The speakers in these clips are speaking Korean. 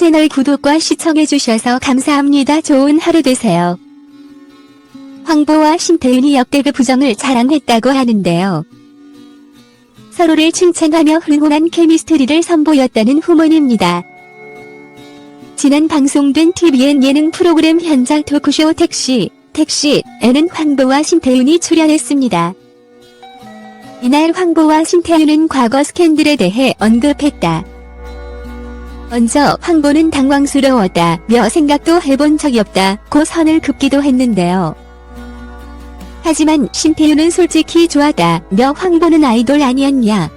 채널 구독과 시청해주셔서 감사합니다. 좋은 하루 되세요. 황보와 신태윤이 역대급 부정을 자랑했다고 하는데요. 서로를 칭찬하며 훈훈한 케미스트리를 선보였다는 후문입니다. 지난 방송된 TVN 예능 프로그램 현장 토크쇼 택시, 택시에는 황보와 신태윤이 출연했습니다. 이날 황보와 신태윤은 과거 스캔들에 대해 언급했다. 먼저 황보는 당황스러웠다 며 생각도 해본 적이 없다 고 선을 긋기도 했는데요. 하지만 신태윤은 솔직히 좋았다며 황보는 아이돌 아니었냐.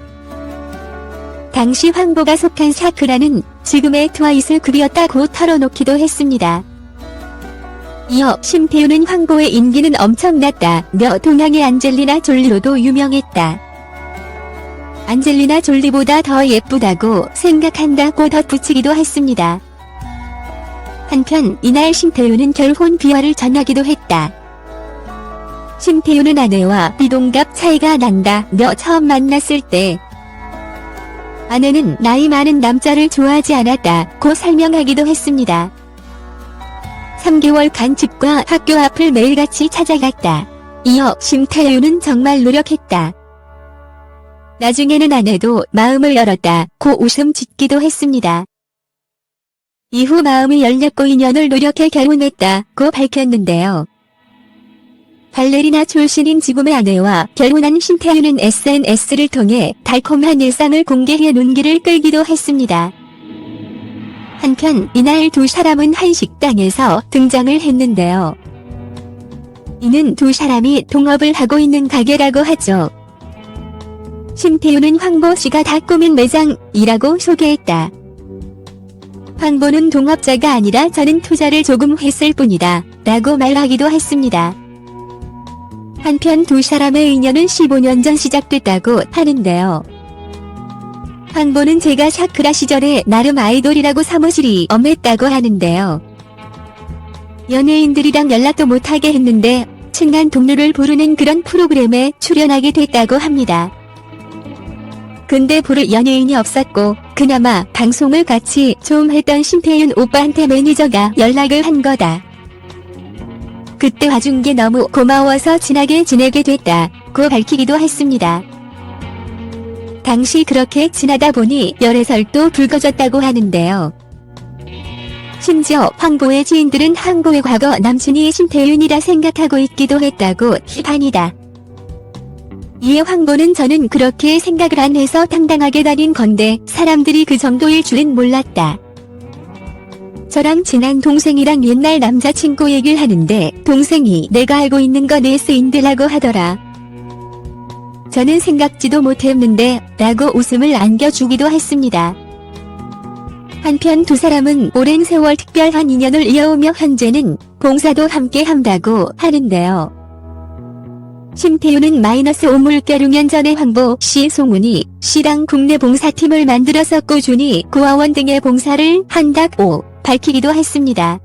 당시 황보가 속한 샤크라는 지금의 트와이스 급이었다고 털어놓기도 했습니다. 이어 신태윤은 황보의 인기는 엄청났다 며 동양의 안젤리나 졸리로도 유명했다. 안젤리나 졸리보다 더 예쁘다고 생각한다고 덧붙이기도 했습니다. 한편 이날 신태윤은 결혼 비화를 전하기도 했다. 신태윤은 아내와 비동갑 차이가 난다며 처음 만났을 때 아내는 나이 많은 남자를 좋아하지 않았다고 설명하기도 했습니다. 3개월간 집과 학교 앞을 매일같이 찾아갔다. 이어 신태윤은 정말 노력했다. 나중에는 아내도 마음을 열었다 고 웃음 짓기도 했습니다. 이후 마음이 열렸고 인연을 노력해 결혼했다 고 밝혔는데요. 발레리나 출신인 지금의 아내와 결혼한 신태윤은 SNS를 통해 달콤한 일상을 공개해 눈길을 끌기도 했습니다. 한편 이날 두 사람은 한 식당에서 등장을 했는데요. 이는 두 사람이 동업을 하고 있는 가게라고 하죠. 신태윤은 황보 씨가 다 꾸민 매장이라고 소개했다. 황보는 동업자가 아니라 저는 투자를 조금 했을 뿐이다. 라고 말하기도 했습니다. 한편 두 사람의 인연은 15년 전 시작됐다고 하는데요. 황보는 제가 샤크라 시절에 나름 아이돌이라고 사무실이 엄했다고 하는데요. 연예인들이랑 연락도 못하게 했는데 친한 동료를 부르는 그런 프로그램에 출연하게 됐다고 합니다. 근데 부를 연예인이 없었고 그나마 방송을 같이 좀 했던 신태윤 오빠한테 매니저가 연락을 한 거다. 그때 와준 게 너무 고마워서 친하게 지내게 됐다 고 밝히기도 했습니다. 당시 그렇게 지나다 보니 열애설도 불거졌다고 하는데요. 심지어 황보의 지인들은 황보의 과거 남친이 신태윤이라 생각하고 있기도 했다고 비판이다. 이에 황보는 저는 그렇게 생각을 안 해서 당당하게 다닌 건데 사람들이 그 정도일 줄은 몰랐다. 저랑 친한 동생이랑 옛날 남자친구 얘기를 하는데 동생이 내가 알고 있는 건 에스인들라고 하더라. 저는 생각지도 못했는데 라고 웃음을 안겨주기도 했습니다. 한편 두 사람은 오랜 세월 특별한 인연을 이어오며 현재는 봉사도 함께 한다고 하는데요. 심태윤은 마이너스 오물결 6년 전에 황보 씨 송은이 씨랑 국내 봉사팀을 만들어서 꾸준히 고아원 등의 봉사를 한다고 밝히기도 했습니다.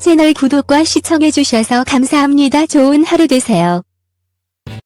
채널 구독과 시청해주셔서 감사합니다. 좋은 하루 되세요.